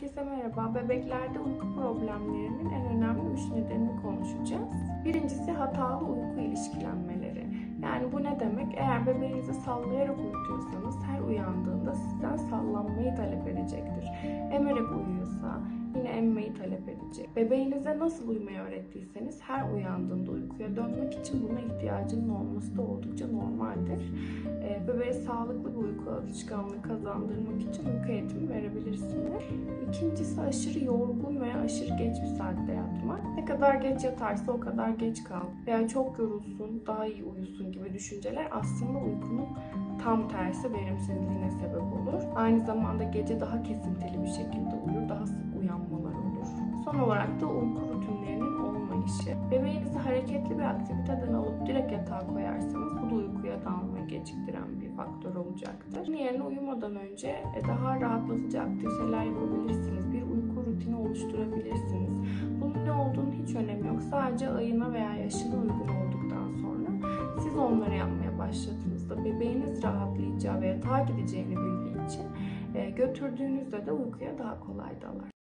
Herkese merhaba. Bebeklerde uyku problemlerinin en önemli üç nedenini konuşacağız. Birincisi hatalı uyku ilişkilenmeleri. Yani bu ne demek? Eğer bebeğinizi sallayarak uyutuyorsanız her uyandığında sizden sallanmayı talep edecektir. Emerek uyuyorsa yine emmeyi talep edecek. Bebeğinize nasıl uyumayı öğrettiyseniz her uyandığında uykuya dönmek için buna ihtiyacının olması da oldukça normaldir. Ee, Bebeğe sağlıklı bir uyku alışkanlığı kazandırmak için uyku verebilirsiniz. İkincisi aşırı yorgun veya aşırı geç bir saatte yatmak. Ne kadar geç yatarsa o kadar geç kal. Veya çok yorulsun, daha iyi uyusun gibi düşünceler aslında uykunun tam tersi verimsizliğine sebep olur. Aynı zamanda gece daha kesintili bir şekilde uyur, daha sık uyanmalar olur. Son olarak da uyku olmayışı. Bebeğinizi hareketli bir aktiviteden alıp direkt yatağa koyarsanız bu da uykuya dalmayı geciktiren bir faktör olacaktır. Bunun yerine uyumadan önce e, daha rahatlatıcı aktiviteler yapabilirsiniz. Bir uyku rutini oluşturabilirsiniz. Bunun ne olduğunu hiç önemi yok. Sadece ayına veya yaşına uygun olduktan sonra siz onları yapmaya başladığınızda bebeğiniz rahatlayacağı ve yatağa gideceğini bildiği için e, götürdüğünüzde de uykuya daha kolay dalar.